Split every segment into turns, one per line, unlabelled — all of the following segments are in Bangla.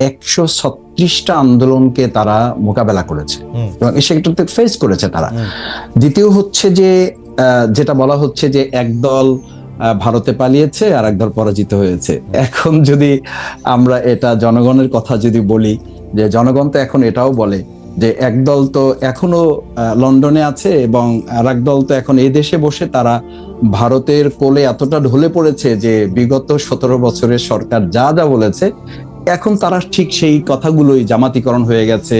একশো ছত্রিশটা আন্দোলনকে তারা মোকাবেলা করেছে। এবং সেটাতে ফেস করেছে তারা। দ্বিতীয় হচ্ছে যে যেটা বলা হচ্ছে যে একদল ভারতে পালিয়েছে আর একদল পরাজিত হয়েছে। এখন যদি আমরা এটা জনগণের কথা যদি বলি যে জনগণ তো এখন এটাও বলে যে একদল তো এখনও লন্ডনে আছে এবং আর একদল তো এখন এই দেশে বসে তারা ভারতের কোলে এতটা ঢলে পড়েছে যে বিগত সতেরো বছরের সরকার যা যা বলেছে এখন তারা ঠিক সেই কথাগুলোই জামাতিকরণ হয়ে গেছে।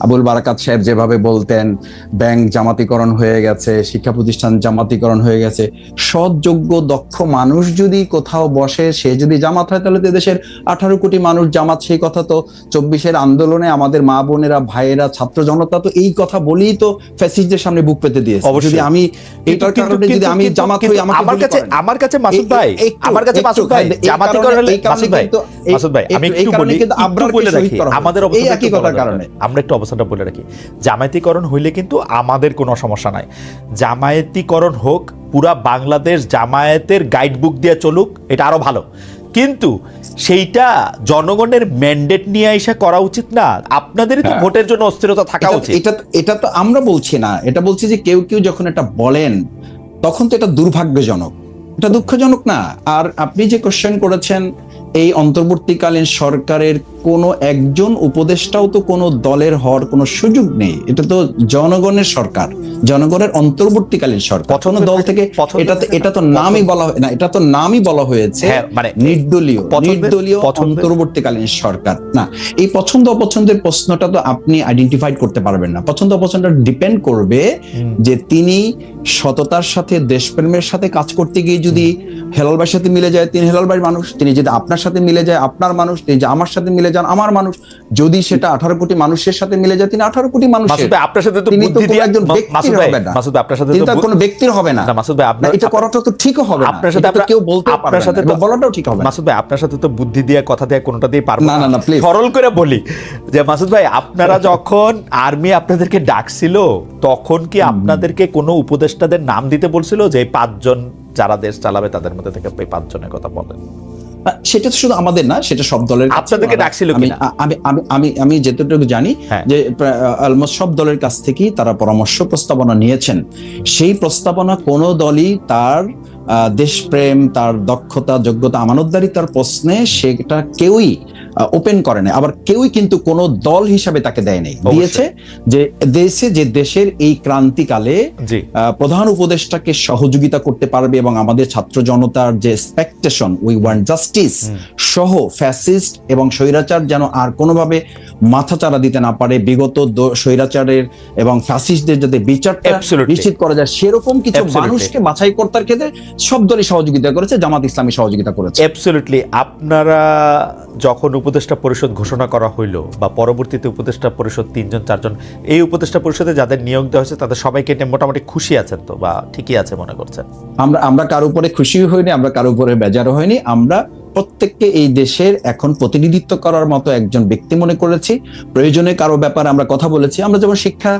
আবুল বারাকাত সাহেব যেভাবে বলতেন ব্যাংক জামাতিকরণ হয়ে গেছে শিক্ষা প্রতিষ্ঠান জামাতিকরণ হয়ে গেছে। সৎ যোগ্য দক্ষ মানুষ যদি কোথাও বসে সে যদি জামাত হয় তাহলে দেশের আঠারো কোটি মানুষ জামাত সেই কথা তো চব্বিশের আন্দোলনে আমাদের মা বোনেরা ভাইয়েরা ছাত্র জনতা তো এই কথা বলেই তো ফ্যাসিস্টদের সামনে বুক পেতে দিয়েছে।
অবশ্যই।
যদি আমি এটার কারণে যদি আমি জামাত হই
আমার কাছে আমার কাছে মাসুদ ভাই আমার কাছে মাসুদ ভাই
এই
জামাতি
কারণে-
হলে মাসুদ ভাই মাসুদ ভাই আমি
এই কারণে
বলি
কিন্তু
একটু
শহীদ করা
আমাদের
এই একই কথার কারণে।
আমরা একটু অবস্থাটা বলে রাখি। জামায়াতিকরণ হইলে কিন্তু আমাদের কোনো সমস্যা নাই। জামায়াতিকরণ হোক পুরা বাংলাদেশ জামায়াতের গাইডবুক দিয়ে চলুক এটা আরও ভালো। কিন্তু সেইটা জনগণের ম্যান্ডেট নিয়ে এসে করা উচিত না। আপনাদেরই তো
হ্যাঁ।
ভোটের জন্য অস্থিরতা থাকা উচিত।
এটা এটা তো আমরা বলছি না। এটা বলছি যে কেউ কেউ যখন এটা বলেন তখন তো এটা দুর্ভাগ্যজনক। এটা দুঃখজনক না। আর আপনি যে কোশ্চেন করেছেন এই অন্তর্বর্তীকালীন সরকারের কোনো একজন উপদেষ্টাও তো কোনো দলের হওয়ার কোনো সুযোগ নেই। এটা তো জনগণের সরকার জনগণের অন্তর্বর্তীকালীন সরকার। কোনো দল
থেকে
এটা তো এটা তো নামই বলা না এটা তো নামই বলা হয়েছে
হ্যাঁ, মানে
নির্দলীয়। নির্দলীয় অন্তর্বর্তীকালীন সরকার। না এই পছন্দ অপছন্দের প্রশ্নটা তো আপনি আইডেন্টিফাইড করতে পারবেন না। পছন্দ অপছন্দটা ডিপেন্ড করবে যে তিনি সততার সাথে দেশপ্রেমের সাথে কাজ করতে গিয়ে যদি হেলাল ভাইয়ের সাথে মিলে যায় তিনি হেলাল মানুষ তিনি যদি আপনার সাথে মিলে যায় আপনার মানুষ তিনি যে আমার সাথে মিলে যান আমার মানুষ যদি সেটা আঠারো কোটি মানুষের সাথে মিলে যায় তিনি আঠারো কোটি মানুষের।
আপনার সাথে তো
তিনি তো একজন
মা-
ব্যক্তির হবে না।
মাসুদ আপনার সাথে তো
কোনো ব্যক্তির হবে না।
মাসুদ ভাই আপনার
এটা করাটা তো ঠিকও হবে না।
আপনার সাথে
কেউ বলতে
আপনার সাথে তো
বলাটাও ঠিক হবে
মাসুদ ভাই আপনার সাথে তো বুদ্ধি দিয়ে কথা দিয়ে কোনোটা দিয়ে পারব
না, না, না, please.
সরল করে বলি যে মাসুদ ভাই আপনারা যখন আর্মি আপনাদেরকে ডাকছিল তখন কি আপনাদেরকে কোনো উপদেষ্টাদের নাম দিতে বলছিল যে পাঁচজন যারা দেশ চালাবে তাদের মধ্যে থেকে পাঁচজনের কথা বলেন?
সেটা তো শুধু আমাদের না সেটা সব দলের
আপনাদেরকে ডাকছিল
আমি আমি আমি আমি আমি যেতটুকু জানি
হ্যাঁ।
যে অলমোস্ট সব দলের কাছ থেকেই তারা পরামর্শ প্রস্তাবনা নিয়েছেন। সেই প্রস্তাবনা কোন দলই তার দেশপ্রেম তার দক্ষতা যোগ্যতা আমানতদারিতার প্রশ্নে সেটা কেউই ওপেন করে না আবার কেউই কিন্তু কোন দল হিসাবে তাকে দেয় নাই। দিয়েছে যে দেশে যে দেশের এই ক্রান্তিকালে প্রধান উপদেষ্টাকে সহযোগিতা করতে পারবে এবং আমাদের ছাত্র জনতার যে এক্সপেকটেশন উই ওয়ান্ট জাস্টিস সহ ফ্যাসিস্ট এবং স্বৈরাচার যেন আর কোনোভাবে মাথাচাড়া দিতে না পারে বিগত স্বৈরাচারের এবং ফ্যাসিস্টদের যাতে বিচারটা
Absolutely.
নিশ্চিত করা যায় সেরকম কিছু মানুষকে বাছাই করতার ক্ষেত্রে সব দলই সহযোগিতা করেছে জামাত ইসলামী সহযোগিতা করেছে।
অ্যাবসলিউটলি আপনারা যখন উপদেষ্টা পরিষদ ঘোষণা করা হইল বা পরবর্তীতে উপদেষ্টা পরিষদ তিনজন চারজন এই উপদেষ্টা পরিষদে যাদের নিয়োগ দেওয়া হয়েছে তাদের সবাইকে নিয়ে মোটামুটি খুশি আছেন তো বা ঠিকই আছে মনে করছেন?
আমরা আমরা কারও উপরে খুশি হইনি আমরা কারও উপরে বেজারও হয়নি আমরা প্রত্যেককে এই দেশের এখন প্রতিনিধিত্ব করার মতো একজন ব্যক্তি মনে করেছি। প্রয়োজনে কারও ব্যাপারে আমরা কথা বলেছি। আমরা যেমন শিক্ষা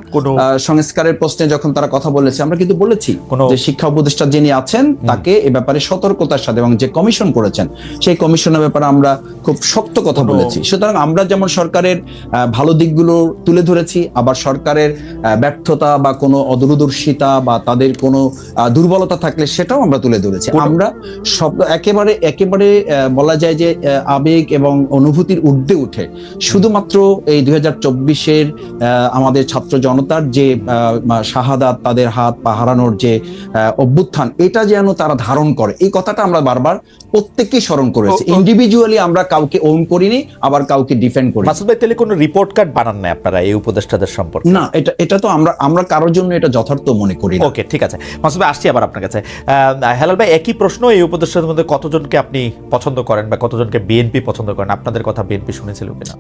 সংস্কারের প্রশ্নে যখন তারা কথা বলেছে আমরা কিন্তু বলেছি যে শিক্ষা উপদেষ্টা যিনি আছেন তাকে এ ব্যাপারে সতর্কতার সাথে এবং যে কমিশন করেছেন সেই কমিশনের ব্যাপারে আমরা খুব শক্ত কথা বলেছি। সুতরাং আমরা যেমন সরকারের ভালো দিকগুলো তুলে ধরেছি আবার সরকারের ব্যর্থতা বা কোনো অদূরদর্শিতা বা তাদের কোনো দুর্বলতা থাকলে সেটাও আমরা তুলে ধরেছি। আমরা সব একেবারে একেবারে বলা যায় যে আবেগ এবং অনুভূতির ঊর্ধ্বে উঠে। শুধুমাত্র এই দুই হাজার চব্বিশের আমাদের ছাত্র জনতার যে শাহাদাত তাদের হাত পা হারানোর যে অভ্যুত্থান এটা যেন তারা ধারণ করে। এই কথাটা আমরা বারবার প্রত্যেককেই স্মরণ করেছি। ইন্ডিভিজুয়ালি আমরা কাউকে ওন করিনি আবার কাউকে ডিফেন্ড করি
মাসুদ ভাই তাহলে কোনো রিপোর্ট কার্ড বানান না আপনারা এই উপদেষ্টাদের সম্পর্কে?
না এটা এটা তো আমরা আমরা কারোর জন্য এটা যথার্থ মনে করি
ওকে ঠিক আছে। মাসুদ ভাই আসছি আবার আপনার কাছে। হেলাল ভাই একই প্রশ্ন এই উপদেষ্টাদের মধ্যে কতজনকে আপনি পছন্দ করেন বা কতজনকে বিএনপি পছন্দ করেন? আপনাদের কথা বিএনপি শুনেছিল কিনা?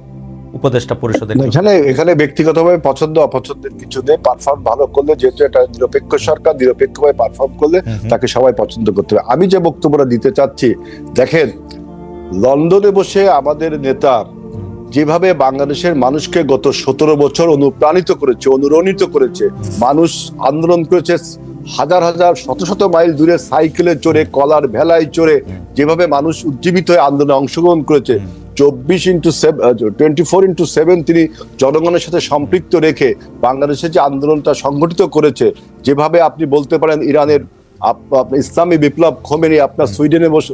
উপদেষ্টা পরিষদের
এখানে এখানে ব্যক্তিগতভাবে পছন্দ অপছন্দের কিছু নেই। পারফর্ম ভালো করলে যেহেতু এটা নিরপেক্ষ সরকার নিরপেক্ষভাবে পারফর্ম করলে। তাকে সবাই পছন্দ করতে হবে। আমি যে বক্তব্যটা দিতে চাচ্ছি দেখেন লন্ডনে বসে আমাদের নেতা যেভাবে বাংলাদেশের মানুষকে গত সতেরো বছর অনুপ্রাণিত করেছে অনুরণিত করেছে মানুষ আন্দোলন করেছে হাজার হাজার শত শত মাইল দূরে সাইকেলে চড়ে কলার ভেলায় চড়ে যেভাবে মানুষ উজ্জীবিত হয়ে আন্দোলনে অংশগ্রহণ করেছে চব্বিশ into twenty four into seven তিনি জনগণের সাথে সম্পৃক্ত রেখে বাংলাদেশের যে আন্দোলনটা সংগঠিত করেছে যেভাবে আপনি বলতে পারেন ইরানের আপনার ইসলামী বিপ্লব খোমেনি আপনার সুইডেনে বসে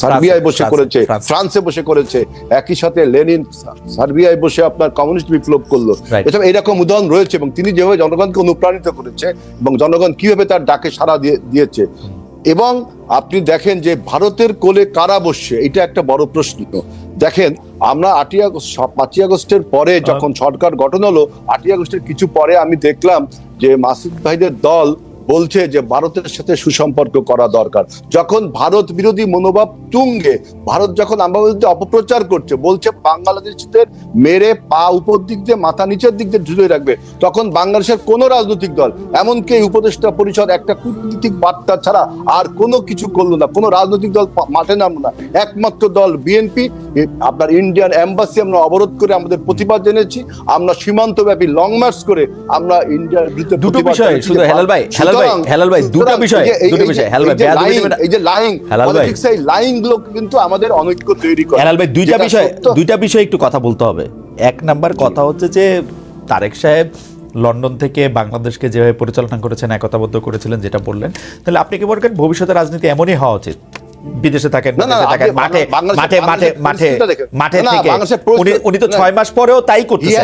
সার্বিয়ায় বসে করেছে
ফ্রান্সে।
বসে করেছে একই সাথে লেনিন সার্বিয়ায় বসে আপনার কমিউনিস্ট বিপ্লব করল. এটা এরকম উদাহরণ রয়েছে এবং তিনি যেভাবে জনগণকে অনুপ্রাণিত করেছে এবং জনগণ কীভাবে তার ডাকে সাড়া দিয়ে দিয়েছে। এবং আপনি দেখেন যে ভারতের কোলে কারা বসছে এটা একটা বড় প্রশ্ন। দেখেন আমরা আটই আগস্ট পাঁচই আগস্টের পরে যখন সরকার গঠন হলো আটই আগস্টের কিছু পরে আমি দেখলাম যে মাসুদ ভাইদের দল বলছে যে ভারতের সাথে সুসম্পর্ক করা দরকার। যখন ভারত বিরোধী মনোভাব তুঙ্গে ভারত যখন আমার বিরুদ্ধে অপপ্রচার করছে বলছে বাংলাদেশিদের মেরে পা উপর দিক দিয়ে মাথা নিচের দিক দিয়ে ঝুলিয়ে রাখবে তখন বাংলাদেশের কোন রাজনৈতিক দল এমনকি এই উপদেষ্টা পরিষদ একটা কূটনীতিক বার্তা ছাড়া আর কোনো কিছু করল না। কোনো রাজনৈতিক দল মাঠে নামলো না। একমাত্র দল বিএনপি আপনার ইন্ডিয়ান এম্বাসি আমরা অবরোধ করে আমাদের প্রতিবাদ জেনেছি আমরা সীমান্তব্যাপী লং মার্চ করে আমরা ইন্ডিয়ার বিরুদ্ধে
দুটো বিষয়, শুধু হেলাল ভাই, হেলাল ভাই, হেলাল ভাই, দুটো বিষয়,
এই যে- এই-
দুটো বিষয়, হেলাল ভাই,
যে
বেয়াদবি
lying,
নেবেন না।
এই যে লাইং
হেলাল ভাই।
এই লাইংগুলো কিন্তু আমাদের অনৈক্য তৈরি করে।
হেলাল ভাই দুইটা
যেটা
বিষয় দুইটা বিষয় একটু কথা বলতে হবে। এক নাম্বার কথা হচ্ছে যে তারেক সাহেব লন্ডন থেকে বাংলাদেশকে যেভাবে পরিচালনা করেছেন একতাবদ্ধ করেছিলেন যেটা বললেন তাহলে আপনি কি মনে করেন ভবিষ্যতে রাজনীতি এমনই হওয়া উচিত? বিদেশে থাকেন মাঠে মাঠে মাঠে মাঠে। মাঠে থেকে। উনি উনি তো ছয় মাস পরেও তাই করতেছেন।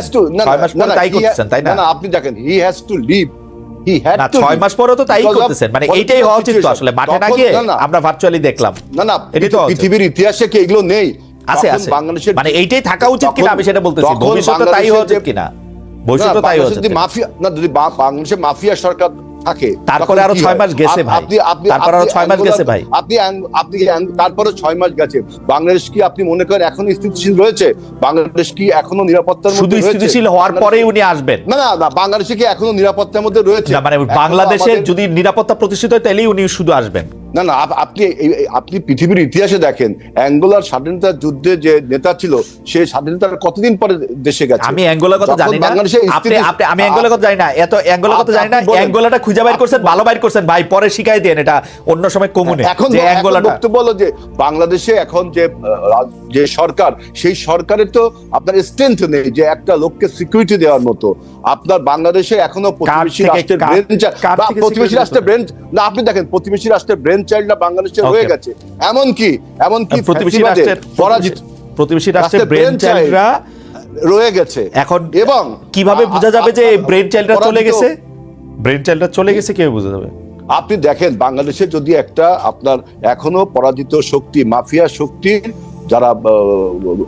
মাস পরে তাই করতেছেন তাই না?
না আপনি দেখেন হি হ্যাজ টু লিভ
না ছয় মাস পরেও তো তাই করতেছেন। মানে এইটাই হওয়া উচিত আসলে। মাঠে না গিয়ে আমরা ভার্চুয়ালি দেখলাম।
না না
এটা তো
পৃথিবীর ইতিহাসে কি এগুলো নেই?
আছে আছে।
বাংলাদেশের
মানে এইটাই থাকা উচিত কিনা আমি সেটা বলতেছি। ভবিষ্যতে তাই হওয়া উচিত কিনা?
না,
ভবিষ্যতে তাই হওয়া উচিত
যদি মাফিয়া না যদি বাংলাদেশে মাফিয়া সরকার থাকে
তারপরে
আরও
ছয় মাস গেছে ভাই।
আপনি আপনি
তারপরে
আরও
ছয় মাস গেছে ভাই।
আপনি আপনি তারপরে ছয় মাস গেছে। বাংলাদেশ কি আপনি মনে করেন এখন স্থিতিশীল রয়েছে? বাংলাদেশ কি এখনও নিরাপত্তার মধ্যে শুধু
স্থিতিশীল হওয়ার পরেই উনি আসবেন।
না না না বাংলাদেশে কি এখনও নিরাপত্তার মধ্যে রয়েছে?
মানে বাংলাদেশের যদি নিরাপত্তা প্রতিষ্ঠিত হয় তাহলেই উনি শুধু আসবেন।
না না আপনি আপনি পৃথিবীর ইতিহাসে দেখেন অ্যাঙ্গোলার স্বাধীনতা যুদ্ধে যে নেতা ছিল সে স্বাধীনতার কতদিন পরে দেশে গেছে?
আমি অ্যাঙ্গোলার কথা জানি না। আপনি আপনি আমি অ্যাঙ্গোলার কথা জানি না। এত অ্যাঙ্গোলার কথা জানি না। অ্যাঙ্গোলাটা খুঁজে বাইর করছেন ভালো বাইর করছেন। ভাই পরে শিখাই দেন এটা অন্য সময় কমুনে
এখন
যে অ্যাঙ্গোলাটা
বক্তব্য হলো যে বাংলাদেশে এখন যে যে সরকার সেই সরকারের তো আপনার স্ট্রেংথ নেই যে একটা লোককে সিকিউরিটি দেওয়ার মতো। আপনার বাংলাদেশে এখনও প্রতিবেশী রাষ্ট্রের
কার-
ব্রেন
কার
বা
থেকে
প্রতিবেশী রাষ্ট্রের ব্রেন না আপনি দেখেন প্রতিবেশী রাষ্ট্রের ব্রেন চাইল্ডরা বাংলাদেশে
Okay.
হয়ে গেছে। এমন কি এমন কি
প্রতিবেশী রাষ্ট্রের
পরাজিত
প্রতিবেশী রাষ্ট্রের ব্রেন চাইল্ডরা
রয়ে গেছে।
এখন
এবং
কীভাবে বোঝা যাবে যে ব্রেন চাইল্ডরা চলে গেছে? ব্রেন চাইল্ডরা চলে গেছে কীভাবে বোঝা যাবে?
আপনি দেখেন বাংলাদেশে যদি একটা আপনার এখনও পরাজিত শক্তি মাফিয়া শক্তি যারা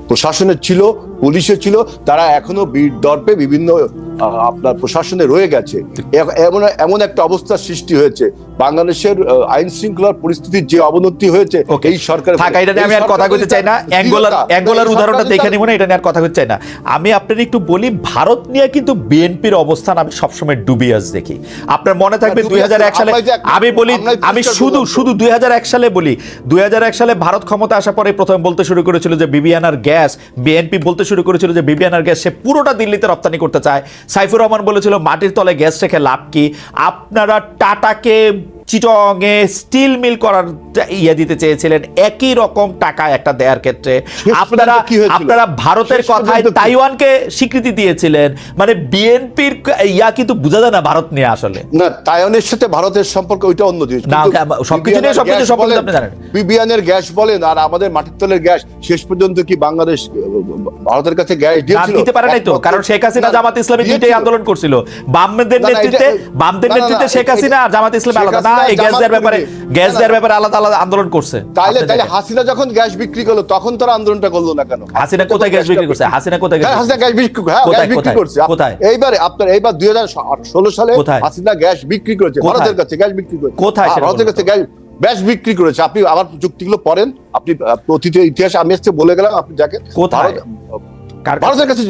প্রশাসনের ছিল পুলিশে ছিল তারা এখনও বীর দর্পে বিভিন্ন আপনার প্রশাসনে রয়ে গেছে। এমন এমন একটা অবস্থার সৃষ্টি হয়েছে। বাংলাদেশের আইন শৃঙ্খলার পরিস্থিতির যে অবনতি হয়েছে এই সরকার
থাক এটা নিয়ে আমি আর কথা কইতে চাই না। অ্যাঙ্গোলার অ্যাঙ্গোলার উদাহরণটা দেখে নিব না এটা নিয়ে আর কথা কইতে চাই না। আমি আপনার একটু বলি ভারত নিয়ে কিন্তু বিএনপির অবস্থান আমি সবসময় ডুবিয়াস দেখি। আপনার মনে থাকবে
না,
দুই সালে আমি বলি আমি শুধু। শুধু দুই হাজার এক সালে বলি। দুই হাজার এক সালে ভারত ক্ষমতা আসার পরে প্রথমে বলতে শুরু করেছিল যে বিবিয়ানার গ্যাস বিএনপি বলতে শুরু করেছিল যে বিবিয়ানার গ্যাস সে পুরোটা দিল্লিতে রপ্তানি করতে চায়। সাইফুর রহমান বলেছিল, মাটির তলে গ্যাস রেখে লাভ কি? আপনারা টাটাকে চিটংয়ে স্টিল মিল করার ইয়ে দিতে চেয়েছিলেন। একই রকম টাকা একটা দেওয়ার ক্ষেত্রে। আপনারা আপনারা ভারতের কথায় তাইওয়ানকে স্বীকৃতি দিয়েছিলেন। মানে বিএনপির ইয়া কিন্তু বোঝা যায় না ভারত নিয়ে আসলে।
না তাইওয়ানের সাথে ভারতের সম্পর্ক ওইটা অন্য জিনিস।
না, সবকিছু নিয়ে সবকিছু সম্পর্কে আপনি জানেন।
বিবিয়ানের গ্যাস বলেন আর আমাদের মাটির তলের গ্যাস শেষ পর্যন্ত কি বাংলাদেশ ভারতের কাছে গ্যাস দিয়েছিল?
দিতে পারে নাই তো কারণ শেখ হাসিনা জামাত ইসলামী দুইটাই আন্দোলন করছিল। বামদের নেতৃত্বে বামদের নেতৃত্বে শেখ হাসিনা আর জামাত ইসলামী আলাদা। গ্যাস দেওয়ার ব্যাপারে গ্যাস
না, না,
দেওয়ার ব্যাপারে আলাদা আলাদা আন্দোলন করছে।
তাইলে
আপনি
হাসিনা যখন গ্যাস বিক্রি করল তখন তারা আন্দোলনটা করল না কেন?
হাসিনা কোথায় গ্যাস বিক্রি করছে? হাসিনা কোথায় গ্যাস
হ্যাঁ, হাসিনা গ্যাস বিক্রি হ্যাঁ, গ্যাস বিক্রি করছে।
কোথায়?
এইবারে আপনার এইবার দুই হাজার ষোলো সালে? হাসিনা গ্যাস বিক্রি করেছে। ভারতের কাছে গ্যাস বিক্রি করেছে।
কোথায়
হ্যাঁ, ভারতের কাছে গ্যাস গ্যাস বিক্রি করেছে। আপনি আমার যুক্তিগুলো পড়েন। আপনি অতীতের ইতিহাস আমি আজকে বলে গেলাম আপনি যাকে
কোথায়?
ভারত- ভারতের কাছে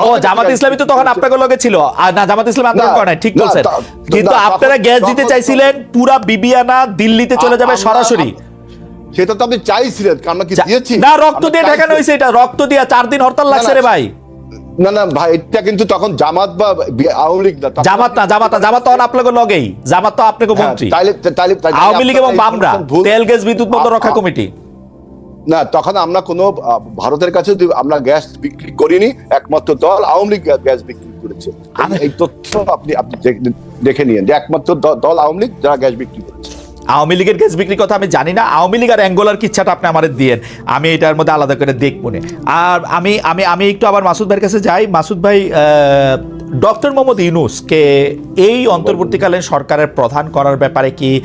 ও জামাত ইসলামী তো তখন
বিক্রি
লগে ছিল। না জামাত ইসলাম আন্দোলন করে ঠিক বলছেন। কিন্তু আপনারা গ্যাস দিতে চাইছিলেন পুরা বিবিয়ানা দিল্লিতে চলে যাবে সরাসরি।
সেটা তো আপনি চাইছিলেন আমরা কি দিয়েছি?
না রক্ত দিয়ে ঠেকানো হয়েছে এটা রক্ত দিয়ে চার দিন হরতাল লাগছে রে ভাই।
না না ভাই এটা কিন্তু তখন জামাত বা আওয়ামী লীগ না
জামাত না জামাত না জামাত তখন আপনাকে লগেই জামাত তো আপনাকে
হ্যাঁ,
মন্ত্রী। আওয়ামী লীগ এবং বামরা তেল গ্যাস বিদ্যুৎ বন্ধ রক্ষা কমিটি।
না তখন আমরা কোনো ভারতের কাছে আমরা গ্যাস বিক্রি করিনি একমাত্র দল আওয়ামী লীগ গ্যাস বিক্রি করেছে। এই তথ্য আপনি আপনি দেখ- নিন যে একমাত্র দল আওয়ামী লীগ যারা গ্যাস বিক্রি করেছে।
আওয়ামী লীগের গ্যাস বিক্রির কথা আমি জানি না আওয়ামী লীগ আর অ্যাঙ্গোলার কিচ্ছাটা আপনি আমার দিয়েন আমি এটার মধ্যে আলাদা করে দেখব না। আর আমি আমি আমি একটু আবার মাসুদ ভাইয়ের কাছে যাই মাসুদ ভাই ডক্টর মোহাম্মদ ইউনুসকে এই অন্তর্বর্তীকালীন সরকারের প্রধান করার ব্যাপারে কি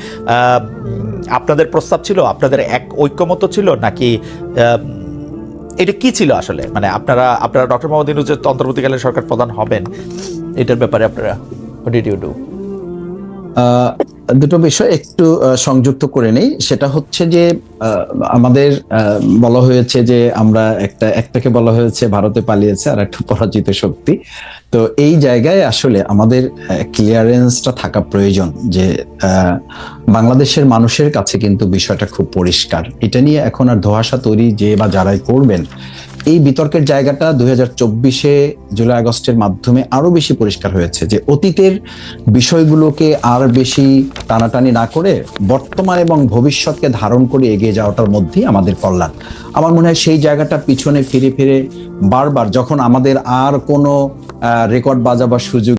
আপনাদের প্রস্তাব ছিল? আপনাদের এক ঐক্যমত ছিল? নাকি এটা কি ছিল আসলে? মানে আপনারা আপনারা ডক্টর মোহাম্মদ ইউনুস যে অন্তর্বর্তীকালীন সরকার প্রধান হবেন, এটার ব্যাপারে আপনারা
দুটো বিষয় একটু সংযুক্ত করে নেই। সেটা হচ্ছে যে আমাদের বলা হয়েছে যে আমরা একটা, একটাকে বলা হয়েছে ভারতে পালিয়েছে আর একটা পরাজিত শক্তি। তো এই জায়গায় আসলে আমাদের ক্লিয়ারেন্সটা থাকা প্রয়োজন যে বাংলাদেশের মানুষের কাছে কিন্তু বিষয়টা খুব পরিষ্কার। এটা নিয়ে এখন আর ধোয়াশা তৈরি যে বা যারাই করবেন এই বিতর্কের জায়গাটা দুই হাজার চব্বিশে জুলাই আগস্টের মাধ্যমে আরও বেশি পরিষ্কার হয়েছে যে অতীতের বিষয়গুলোকে আর বেশি টানাটানি না করে বর্তমান এবং ভবিষ্যৎকে ধারণ করে এগিয়ে যাওয়াটার মধ্যেই আমাদের কল্যাণ। আমার মনে হয় সেই জায়গাটা পিছনে ফিরে ফিরে বারবার যখন আমাদের আর কোনো রেকর্ড বাজাবার সুযোগ